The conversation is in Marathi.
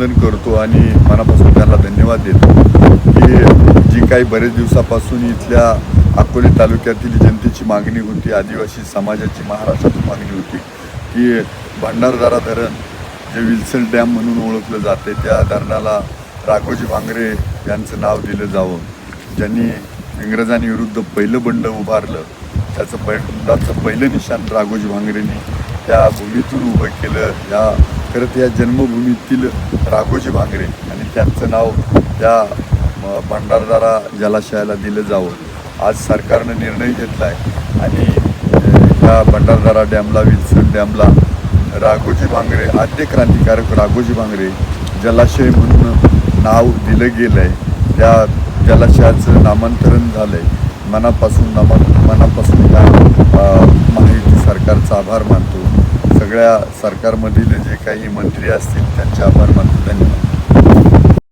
अभिनंदन करतो आणि मनापासून त्यांना धन्यवाद देतो की जी काही बरेच दिवसापासून इथल्या अकोले तालुक्यातील जनतेची मागणी होती आदिवासी समाजाची महाराष्ट्राची मागणी होती की भंडारदारा धरण जे विल्सन डॅम म्हणून ओळखलं जाते त्या धरणाला राघोजी भांगरे यांचं नाव दिलं जावं. ज्यांनी इंग्रजांविरुद्ध पहिलं बंड उभारलं त्याचं बंडाचं पहिलं निशाण राघोजी भांगरेंनी त्या भूमीतून उभं केलं. या खरं तर या जन्मभूमीतील राघोजी भांगरे आणि त्यांचं नाव त्या भंडारदारा जलाशयाला दिलं जावं. आज सरकारनं निर्णय घेतला आहे आणि त्या या भंडारदारा डॅमला विल्सन डॅमला राघोजी भांगरे आद्य क्रांतिकारक राघोजी भांगरे जलाशय म्हणून नाव दिलं गेलं आहे त्या जलाशयाचं नामांतरण झालं आहे मनापासून नामा मनापासून त्या माहिती सरकारचा आभार मानतो. सगळ्या सरकारमधील जे काही मंत्री असतील त्यांचे आभार मानतो. धन्यवाद.